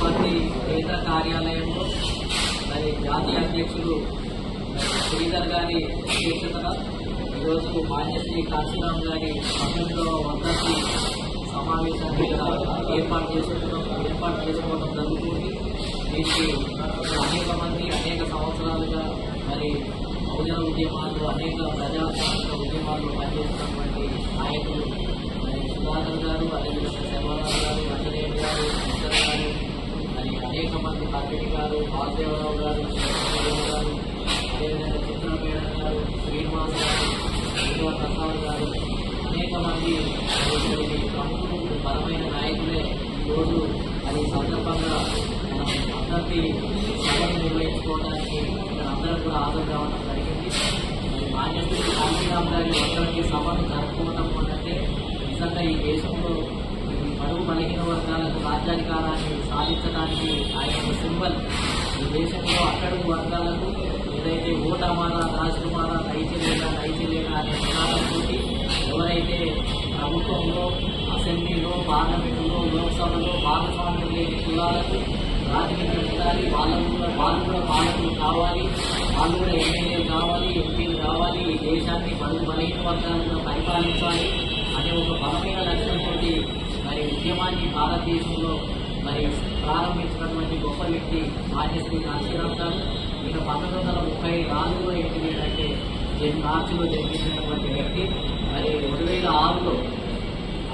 Party కేంద్ర కార్యాలయంలో మరి జాతీయ అధ్యక్షులు శ్రీధర్ గారి అధ్యక్షతన ఈరోజు మాన్యశ్రీ కాశీరామ్ గారి సమయంలో వందకి సమావేశాన్ని ఏర్పాటు చేసుకుంటున్నాం ఏర్పాటు చేసుకోవడం జరుగుతుంది. దీనికి అనేక మంది అనేక సంవత్సరాలుగా మరి బహుజన ఉద్యమాలు అనేక ప్రజాస్వామిక ఉద్యమాలు ఉద్యమాల్లో పనిచేస్తున్నటువంటి నాయకులు మరి సుధాకర్ గారు అదేవిధంగా శర్మారావు గారు అంజనేయుడు గారు శంకర్ గారు అనేక మంది పంపిణీ గారు వాసుదేవరావు గారు గారు అదేవిధంగా చిత్రమేడ గారు శ్రీనివాస్ గారు విజయ ప్రసాద్ గారు అనేక మంది ప్రముఖులు బలమైన నాయకులే ఈరోజు అది సందర్భంగా మనం అందరికీ సభను నిర్వహించుకోవడానికి అందరం కూడా హాజరు కావడం జరిగింది. మాన్యత మాన్యశ్రీ గారి అందరికీ సభను జరుపుకోవడం అంటే నిజంగా ఈ దేశంలో బలహీన వర్గాలకు రాజ్యాధికారాన్ని సాధించడానికి ఆయన ఒక సింబల్. ఈ దేశంలో అట్టడుగు వర్గాలకు ఏదైతే ఓటమారా రాజకుమారా దయచేలేదా దయచేలేదా అనే నినాదంతో ఎవరైతే ప్రభుత్వంలో అసెంబ్లీలో పార్లమెంటులో లోక్సభలో భాగస్వామ్యం లేని కులాలకు ప్రాతినిధ్యం ఉండాలి వాళ్ళకు కూడా వాళ్ళు కూడా పాలకులు కావాలి వాళ్ళు కూడా ఎమ్మెల్యేలు కావాలి ఎంపీలు కావాలి ఈ దేశాన్ని బడుగు బలహీన వర్గాలను పరిపాలించాలి అనే ఒక బలమైన లక్ష్యంతో మరి ఉద్యమాన్ని భారతదేశంలో మరి ప్రారంభించినటువంటి గొప్ప వ్యక్తి మాన్యశ్రీ కాశీరామ్ గారు ఈయన పంతొమ్మిది వందల ముప్పై నాలుగులో ఏంటిది అంటే జన్ మార్చిలో జన్మించినటువంటి వ్యక్తి. మరి రెండు వేల ఆరులో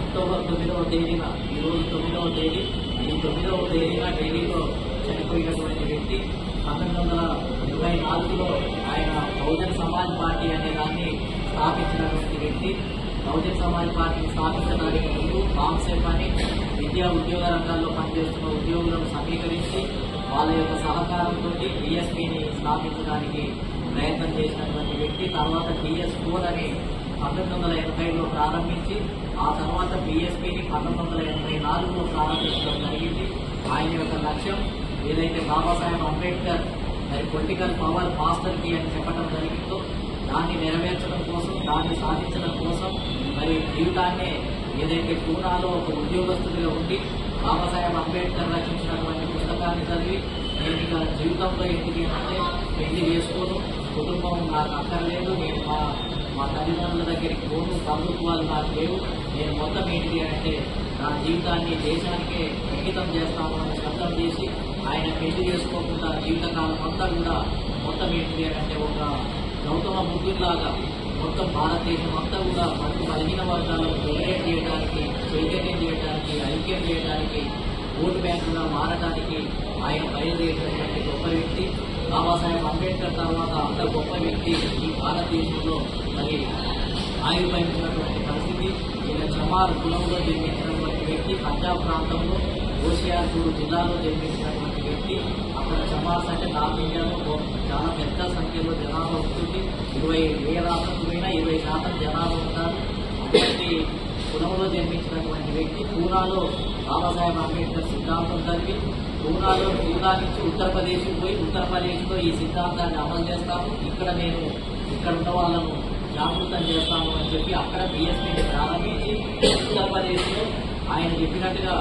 అక్టోబర్ తొమ్మిదవ తేదీన ఈ రోజు తొమ్మిదవ తేదీ ఈ తొమ్మిదవ తేదీన ఢిల్లీలో చనిపోయినటువంటి వ్యక్తి. పంతొమ్మిది వందల ఇరవై నాలుగులో ఆయన బహుజన్ సమాజ్ పార్టీ అనే దాన్ని స్థాపించినటువంటి వ్యక్తి. బహుజన్ సమాజ్ పార్టీని స్థాపించడానికి ముందు కాన్సెప్ట్ అని విద్యా ఉద్యోగ రంగాల్లో పనిచేస్తున్న ఉద్యోగులను సమీకరించి వాళ్ళ యొక్క సహకారంతో డిఎస్పీని స్థాపించడానికి ప్రయత్నం చేసినటువంటి వ్యక్తి తర్వాత డిఎస్ ఫోర్ అని పంతొమ్మిది వందల ఎనభైలో ప్రారంభించి ఆ తర్వాత బిఎస్పీని పంతొమ్మిది వందల ఎనభై నాలుగులో ప్రారంభించడం జరిగింది. ఆయన యొక్క లక్ష్యం ఏదైతే బాబాసాహెబ్ అంబేద్కర్ మరి పొలిటికల్ పవర్ మాస్టర్కి అని చెప్పడం జరిగిందో దాన్ని నెరవేర్చడం దాన్ని సాధించడం కోసం మరి జీవితాన్నే ఏదైతే పూనాలో ఒక ఉద్యోగస్తుడిగా ఉండి బాబాసాహెబ్ అంబేద్కర్ రచించినటువంటి పుస్తకాన్ని చదివి నేను ఇక జీవితంలో ఎందుకు అంటే పెళ్ళి చేసుకోను? కుటుంబం నాకు అక్కర్లేదు నేను మా మా తల్లిదండ్రుల దగ్గరికి పోను బంధుత్వాలు నాకు లేవు. నేను మొత్తం ఏంటి అంటే నా జీవితాన్ని దేశానికే అంకితం చేస్తాము అని శబ్దం చేసి ఆయన పెళ్ళి చేసుకోకుండా జీవితకాలం అంతా కూడా మొత్తం ఏంటి అంటే ఒక గౌతమ బుద్ధుల్లాగా మొత్తం భారతదేశం అంతా కూడా మనకు కలిగిన వర్గాలను డొమినేట్ చేయడానికి చైతన్యం చేయడానికి ఐక్యం చేయడానికి ఓటు బ్యాంకుగా మారడానికి ఆయన బయలుదేరినటువంటి గొప్ప వ్యక్తి. బాబాసాహెబ్ అంబేద్కర్ తర్వాత అంత గొప్ప వ్యక్తి ఈ భారతదేశంలో మరి ఆయుర్భవించినటువంటి పరిస్థితి. ఈయన చమార్ కులంలో జన్మించినటువంటి వ్యక్తి పంజాబ్ ప్రాంతంలో ఓషియాపూర్ జిల్లాలో జన్మించినటువంటి వ్యక్తి. అక్కడ చమార్స్ అంటే నార్త్ ఇండియాలో చాలా పెద్ద సంఖ్యలో జనాభా ఉంటుంది. ఇరవై వేల జన్మించినటువంటి వ్యక్తి పూనాలో బాబాసాహెబ్ అంబేద్కర్ సిద్ధాంతం చదివి పూనాలో పూనా నుంచి ఉత్తరప్రదేశ్కి పోయి ఉత్తరప్రదేశ్లో ఈ సిద్ధాంతాన్ని అమలు చేస్తాము. ఇక్కడ నేను ఇక్కడ ఉన్న వాళ్ళను జాగృతం చేస్తాము అని చెప్పి అక్కడ బిఎస్పీని ప్రారంభించి ఉత్తరప్రదేశ్లో ఆయన చెప్పినట్టుగా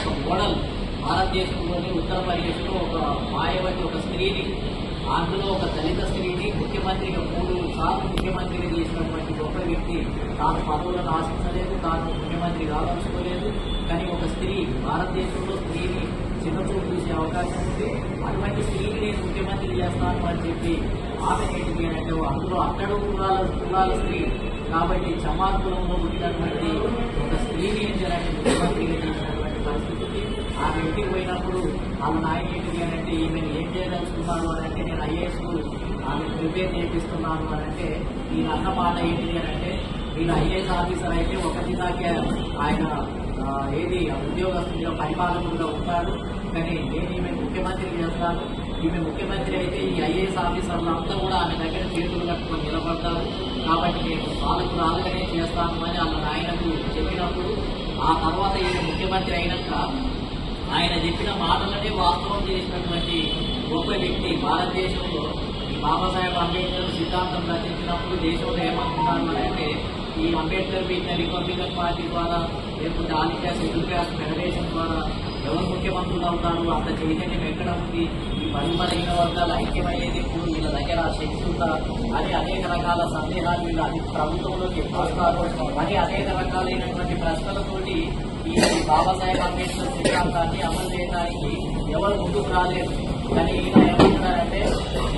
ఒక మోడల్ భారతదేశంలోని ఉత్తరప్రదేశ్లో ఒక మాయవతి ఒక స్త్రీని అందులో ఒక దళిత స్త్రీని ముఖ్యమంత్రిగా మూడు సార్లు ముఖ్యమంత్రిగా చేసినటువంటి గొప్ప వ్యక్తి తాను పదవులను ఆశించలేదు తాను ముఖ్యమంత్రి కావాల్సుకోలేదు కానీ ఒక స్త్రీ భారతదేశంలో స్త్రీని చిన్నచూపు చూసే అవకాశం ఉంది. అటువంటి స్త్రీని నేను ముఖ్యమంత్రి చేస్తాను అని చెప్పి ఆమె ఏంటిది అంటే అందులో అక్కడ కులాల కులాల స్త్రీ. కాబట్టి చమార్ కులంలో పుట్టినటువంటి ఒక స్త్రీని ఏం చేయాలంటే ముఖ్యమంత్రిగా చేసినటువంటి పరిస్థితి. ఉంది ఆమె పోయినప్పుడు వాళ్ళ నాయన ఏంటిది అని అంటే ఈమెను ఏం చేయదలుచుకున్నాను? అని అంటే నేను ఐఏఎస్ ఆమె ప్రిపేర్ చేపిస్తున్నాను. అని అంటే ఈయన అన్న మాట ఏంటిది అని అంటే వీళ్ళు ఐఏఎస్ ఆఫీసర్ అయితే ఒక జిల్లాకే ఆయన ఆ, ఏది ఉద్యోగస్తుడిగా పరిపాలకుడిగా ఉంటాడు. కానీ నేను ఈమె ముఖ్యమంత్రి చేస్తాను ఈమె ముఖ్యమంత్రి అయితే ఈ ఐఏఎస్ ఆఫీసర్లు అంతా కూడా ఆమె దగ్గర చేతులు కట్టుకొని నిలబడతారు. కాబట్టి నేను పాలకురాలుగానే చేస్తాను అని వాళ్ళ నాయనకు చెప్పినప్పుడు ఆ తర్వాత ఈయన ముఖ్యమంత్రి అయినాక ఆయన చెప్పిన మాటలనే వాస్తవం చేసినటువంటి గొప్ప వ్యక్తి భారతదేశంలో ఈ బాబాసాహెబ్ అంబేద్కర్ సిద్ధాంతం రచించినప్పుడు దేశంలో ఏమనుకున్నారు అంటే ఈ అంబేద్కర్ పెట్టిన రిపబ్లికన్ పార్టీ ద్వారా లేకపోతే Aditya India schedule caste federation ద్వారా ఎవరు ముఖ్యమంత్రులు అవుతారు? అంత చైతన్యం ఎక్కడ ఉంది? ఈ పలుపలైన వర్గాలు ఐక్యమయ్యేది ఇప్పుడు వీళ్ళ దగ్గర ఆ శక్తి ఉందా అని అనేక రకాల సందేహాలు వీళ్ళు అది ప్రభుత్వంలోకి ఎప్పుడు అని అనేక రకాలైనటువంటి ప్రశ్నలతోటి ఈ బాబాసాహెబ్ అంబేద్కర్ సిద్ధాంతాన్ని అమలు చేయడానికి ఎవరు ముందుకు రాలేదు. కానీ ఈయన ఏమంటున్నారంటే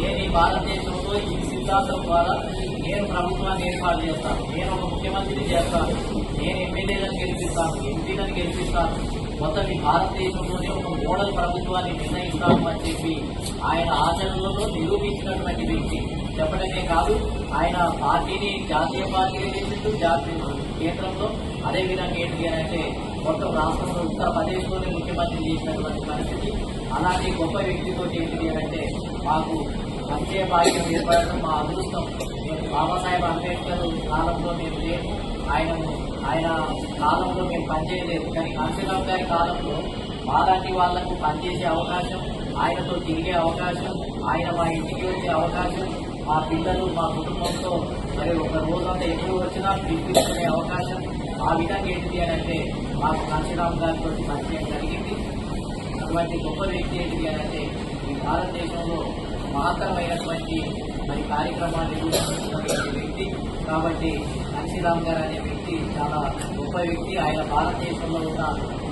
నేను ఈ భారతదేశంలో ఈ సిద్ధాంతం ద్వారా నేను ప్రభుత్వాన్ని ఏర్పాటు చేస్తాను. నేను ఒక ముఖ్యమంత్రిని చేస్తాను. నేను ఎమ్మెల్యేలను గెలిపిస్తాను ఎంపీలను గెలిపిస్తాను. మొత్తం ఈ భారతదేశంలోనే ఒక మోడల్ ప్రభుత్వాన్ని నిర్ణయిస్తాము అని చెప్పి ఆయన ఆచరణలో నిరూపించినటువంటి వ్యక్తి. చెప్పడమే కాదు ఆయన పార్టీని జాతీయ పార్టీగా చేసిండు జాతీయ కేంద్రంలో అదేవిధంగా ఏంటి అని అంటే మొత్తం రాష్ట్రంలో ఉత్తరప్రదేశ్లోనే ముఖ్యమంత్రి చేసినటువంటి పరిస్థితి అలాంటి గొప్ప వ్యక్తితో ఏంటి అని అంటే మాకు అంత్య భాగ్యం ఏర్పడడం మా అదృష్టం. మేము బాబాసాహెబ్ అంబేద్కర్ కాలంలో మేము లేము ఆయన ఆయన కాలంలో మేము పనిచేయలేదు. కానీ కాంశీరావు గారి కాలంలో మాలాంటి వాళ్ళకు పనిచేసే అవకాశం ఆయనతో తిరిగే అవకాశం ఆయన మా ఇంటికి వచ్చే అవకాశం మా పిల్లలు మా కుటుంబంతో మరి ఒక రోజంతా ఎప్పుడు వచ్చినా పిలిపించుకునే అవకాశం ఆ విధంగా ఏంటిది అని అంటే మాకు కాంశీరావు గారితో పరిచయం జరిగింది. అటువంటి గొప్ప వ్యక్తి ఏంటిది అని అంటే ఈ భారతదేశంలో మహత్తరమైనటువంటి మరి కార్యక్రమాన్ని రూపొందించినటువంటి వ్యక్తి. కాబట్టి కాంశీరామ్ గారు అనే వ్యక్తి చాలా గొప్ప వ్యక్తి. ఆయన భారతదేశంలో ఉన్న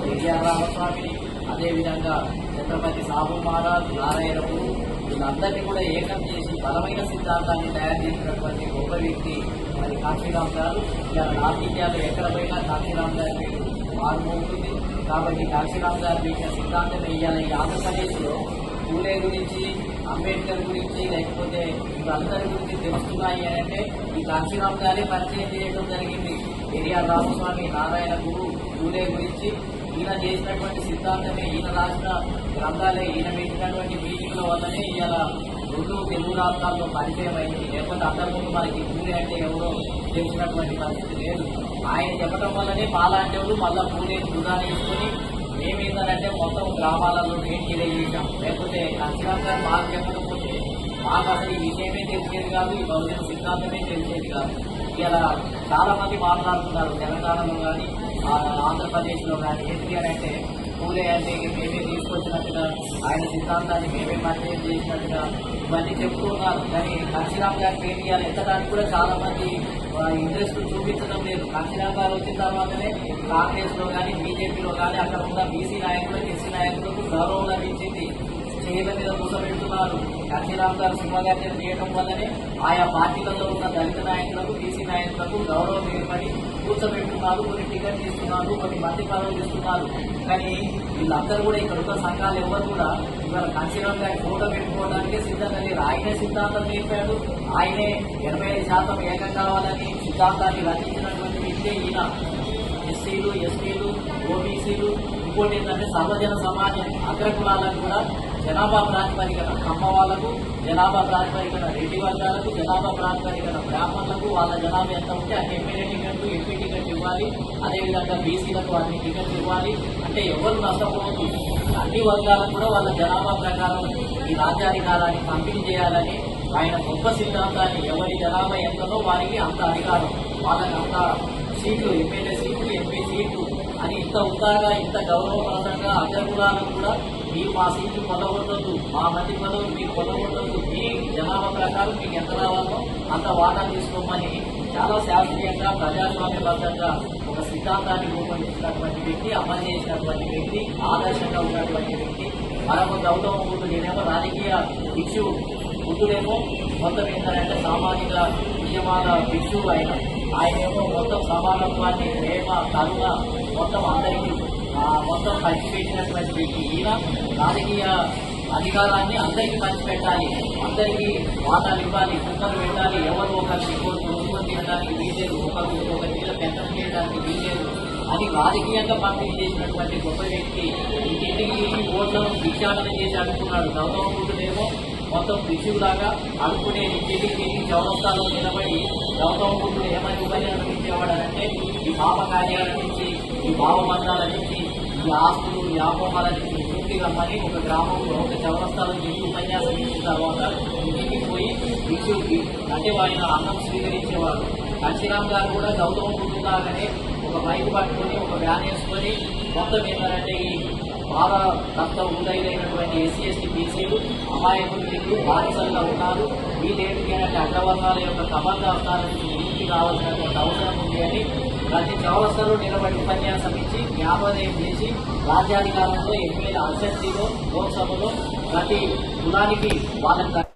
ఎన్టీఆర్ రామస్వామిని అదేవిధంగా ఛత్రపతి సాబు మహారాజ్ నారాయణపు వీళ్ళందరినీ కూడా ఏకం చేసి బలమైన సిద్ధాంతాన్ని తయారు చేసినటువంటి గొప్ప వ్యక్తి మరి కాశీరామ్ గారు. ఇలా రాజకీయాలు ఎక్కడ పోయినా కాశీరామ్ గారి పేరు మారుమోగుతుంది కాబట్టి కాశీరామ్ గారు పెట్టిన సిద్ధాంతం వేయాలి ఈ ఆంధ్రప్రదేశ్లో పూలే గురించి అంబేద్కర్ గురించి లేకపోతే వీళ్ళందరి గురించి తెలుస్తున్నాయి అని అంటే ఈ కాశీరామ్ గారే పరిచయం చేయడం జరిగింది. ఎన్ఆర్ రామస్వామి నారాయణ గురు పూలే గురించి. ఈయన చేసినటువంటి సిద్ధాంతమే ఈయన రాసిన గ్రంథాలే ఈయన పెట్టినటువంటి మీటింగ్ల వల్లనే ఇవాళ రెండు తెలుగు రాష్ట్రాల్లో పరిచయం అయింది లేకపోతే అందరికీ మనకి పూణే అంటే ఎవరో తెలిసినటువంటి పరిస్థితి లేదు. ఆయన చెప్పడం వల్లనే మాలాంటి వాళ్ళు మళ్ళా పూణే వృధా వేసుకొని మేమేంటంటే మొత్తం గ్రామాలలో నేను తెలియజేశాం లేకపోతే ఖచ్చితంగా మాకు చెప్పకపోతే మాకు అసలు ఈ విషయమే తెలిసేది కాదు ఈ బహుజన సిద్ధాంతమే తెలిసేది కాదు. ఇలా చాలా మంది మాట్లాడుతున్నారు తెలంగాణలో కానీ ఆంధ్రప్రదేశ్లో కానీ కేసీఆర్ అంటే పూలే అంటే ఇక మేమే తీసుకొచ్చినట్టుగా ఆయన సిద్ధాంతాన్ని మేమే పరిచయం చేసినట్టుగా ఇవన్నీ చెప్తూ ఉన్నారు. కానీ కాశీరామ్ గారి కేటీఆర్ ఎత్తడానికి కూడా చాలా మంది ఇంట్రెస్ట్ చూపించడం లేదు. కాశీరామ్ గారు వచ్చిన తర్వాతనే కాంగ్రెస్లో కానీ బీజేపీలో కానీ అక్కడ ఉన్న బీసీ నాయకులు ఎస్సీ నాయకులకు గౌరవం లభించింది. చేతుల మీద కూర్చోబెడుతున్నారు కాశీరామ్ గారు సింహగర్జన చేయడం వల్లనే ఆయా పార్టీలలో ఉన్న దళిత నాయకులకు బీసీ నాయకులకు గౌరవం ఏర్పడి కూర్చోబెట్టున్నారు కొన్ని టికెట్ ఇస్తున్నారు కొన్ని మంత్రి పదవులు ఇస్తున్నారు కానీ వీళ్ళందరూ కూడా ఇక్కడ ఉన్న సంఘాలు ఎవరు కూడా ఇవాళ కాశీరామ్ గారి ఫోటో పెట్టుకోవడానికి సిద్ధంగా లేరు. ఆయనే సిద్ధాంతం నేర్పాడు ఆయనే ఎనభై ఐదు శాతం ఏకం కావాలని సిద్ధాంతాన్ని రచించినటువంటి వ్యక్తే ఈయన. ఎస్సీలు ఎస్టీలు ఓబీసీలు ఇంకోటి ఏంటంటే సర్వజన సమాజం అగ్రకులాలను కూడా జనాభా ప్రాతిపదికన కమ్మ వాళ్ళకు జనాభా ప్రాతిపదికన రెడ్డి వర్గాలకు జనాభా ప్రాతిపదికన బ్రాహ్మణులకు వాళ్ళ జనాభా ఎంత ఉంటే అన్ని ఎమ్మెల్యే టికెట్లు ఎంపీ టికెట్ ఇవ్వాలి. అదేవిధంగా బీసీలకు అన్ని టికెట్లు ఇవ్వాలి. అంటే ఎవరు నష్టపోవద్దు. అన్ని వర్గాలకు కూడా వాళ్ళ జనాభా ప్రకారం ఈ రాజ్యాధికారాన్ని పంపిణీ చేయాలని ఆయన గొప్ప సిద్ధాంతాన్ని ఎవరి జనాభా ఎంతనో వారికి అంత అధికారం వాళ్ళకి అంత సీట్లు ఎమ్మెల్యే సీట్లు ఎంపీ సీట్లు అని ఇంత ఉత్సాహంగా ఇంత గౌరవప్రదంగా అగ్రకులాలకు కూడా మీరు మా సీట్లు పొందకూడదు మా మంది పదవులు మీరు పొందకూడదు మీ జనాభా ప్రకారం మీకు ఎంత రావాలో అంత వాటా తీసుకోమని చాలా శాస్త్రీయంగా ప్రజాస్వామ్యబద్ధంగా ఒక సిద్ధాంతాన్ని రూపొందించినటువంటి వ్యక్తి అమలు చేసినటువంటి వ్యక్తి ఆదర్శంగా ఉన్నటువంటి వ్యక్తి మరొక గౌతమ బుద్ధుడేమో రాజకీయ భిక్షువు బుద్ధుడేమో మొత్తం ఏంటంటే సామాజిక నియమాల భిక్షువు ఆయన ఆయనేమో మొత్తం సమానత్వాన్ని ప్రేమ కరుణ మొత్తం అందరికీ మొత్తం పంచిపెట్టినటువంటి వ్యక్తి ఈయన రాజకీయ అధికారాన్ని అందరికీ పంచిపెట్టాలి. అందరికీ వాటాలు ఇవ్వాలి కుక్కలు పెట్టాలి. ఎవరు ఒకరికి కొనుక్కొని తినడానికి వీలేదు ఒకరు ఒక మీద పెద్దలు చేయడానికి వీలేదు అని రాజకీయంగా పంపిణీ చేసినటువంటి గొప్ప వ్యక్తి ఇంటింటికి ఓట్లను భిక్షాటన చేసి అడుగుతున్నాడు. గౌతమ మొత్తం భిక్షువులాగా అడుక్కునే ఇంటింటికి తిరిగి చౌరస్తాలో నిలబడి గౌతమ బుద్ధుడు ఏమని ఉపయోగించేవాడు అంటే ఈ పాప కార్యాల నుంచి ఈ మందాల నుంచి ఈ ఆస్తులు ఈ వ్యామోహాల నుంచి రమ్మని ఒక గ్రామంలో ఒక చౌరస్తాలో చెప్పి ఉపన్యాసం ఇచ్చిన తర్వాత ఇంటికి పోయి భిక్షుడికి అంటే ఆయన అన్నం స్వీకరించేవాడు కాశీరామ్ గారు కూడా గౌతమ బుద్ధులాగానే ఒక బైక్ పట్టుకొని ఒక వ్యాన్ వేసుకొని మొత్తం ఏంటంటే ఈ బాధ రక్త ఉండైనటువంటి ఎస్సీ ఎస్టీ బీసీలు అమాయకులు వీళ్ళు బానిసలుగా ఉన్నారు వీళ్ళేంటికంటే అగ్రవర్ణాల యొక్క కబంధ అవతారం నుంచి విముక్తి కావాల్సినటువంటి అవసరం ఉంది అని ప్రతి చౌరస్తలో నిలబడి ఉపన్యాసం ఇచ్చి జ్ఞాపోదయం చేసి రాజ్యాధికారంలో ఎనిమిది అసెంబ్లీలో లోక్సభలో ప్రతి కులానికి వాళ్ళకి